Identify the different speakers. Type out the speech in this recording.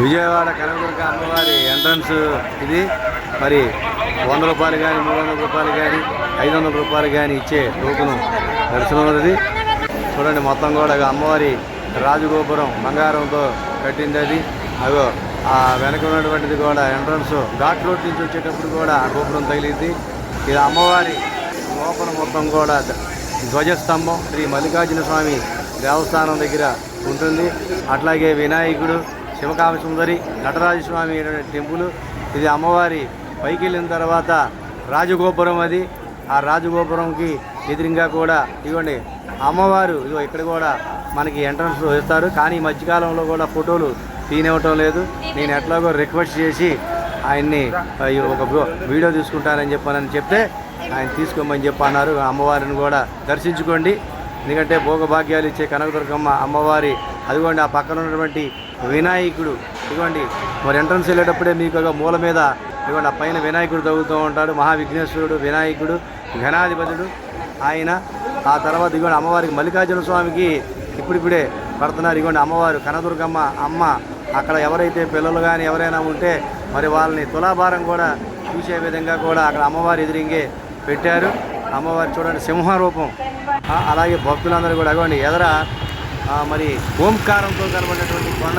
Speaker 1: విజయవాడ కనకదుర్గ అమ్మవారి ఎంట్రన్స్ ఇది. మరి వంద రూపాయలు కానీ మూడు వందల రూపాయలు కానీ ఐదు వందల రూపాయలు కానీ ఇచ్చే టోకును దర్శనమైనది చూడండి మొత్తం కూడా అమ్మవారి రాజగోపురం బంగారంతో కట్టింది అది. అగో ఆ వెనక ఉన్నటువంటిది కూడా ఎంట్రన్స్. ఘాట్ రోడ్ నుంచి వచ్చేటప్పుడు కూడా ఆ గోపురం తగిలింది. ఇది అమ్మవారి లోపల మొత్తం కూడా ధ్వజస్తంభం. శ్రీ మల్లికార్జున స్వామి దేవస్థానం దగ్గర ఉంటుంది. అట్లాగే వినాయకుడు శివకామ సుందరి నటరాజ స్వామి టెంపుల్. ఇది అమ్మవారి పైకి వెళ్ళిన తర్వాత రాజగోపురం అది. ఆ రాజగోపురంకి ఎదురుగా కూడా ఇదిగోండి అమ్మవారు ఇదిగో ఇక్కడ కూడా మనకి ఎంట్రన్స్ ఇస్తారు కానీ ఈ మధ్యకాలంలో కూడా ఫోటోలు తీనివ్వటం లేదు. నేను ఎట్లాగో రిక్వెస్ట్ చేసి ఆయన్ని ఒక వీడియో- వీడియో తీసుకుంటానని చెప్పానని చెప్తే ఆయన తీసుకోమని చెప్పి అన్నారు అమ్మవారిని కూడా దర్శించుకోండి. ఎందుకంటే భోగభాగ్యాలు ఇచ్చే కనకదుర్గమ్మ అమ్మవారి అదిగోండి ఆ పక్కన ఉన్నటువంటి వినాయకుడు. ఇదిగోండి మరి ఎంట్రన్స్ వెళ్ళేటప్పుడే మీకు ఒక మూల మీద ఇదిగోండి ఆ పైన వినాయకుడు తగులుతూ ఉంటాడు మహావిఘ్నేశ్వరుడు వినాయకుడు ఘనాధిపతుడు ఆయన. ఆ తర్వాత ఇదిగోండి అమ్మవారికి మల్లికార్జున స్వామికి ఇప్పుడిప్పుడే పడుతున్నారు. ఇదిగోండి అమ్మవారు కనదుర్గమ్మ అమ్మ. అక్కడ ఎవరైతే పిల్లలు కానీ ఎవరైనా ఉంటే మరి వాళ్ళని తులాభారం కూడా చూసే విధంగా కూడా అక్కడ అమ్మవారి ఎదురింగే పెట్టారు. అమ్మవారు చూడండి సింహ రూపం అలాగే భక్తులందరూ కూడా అగోండి ఎదర ఆ, మరి ఓంకారంతో కనబడినటువంటి కొండ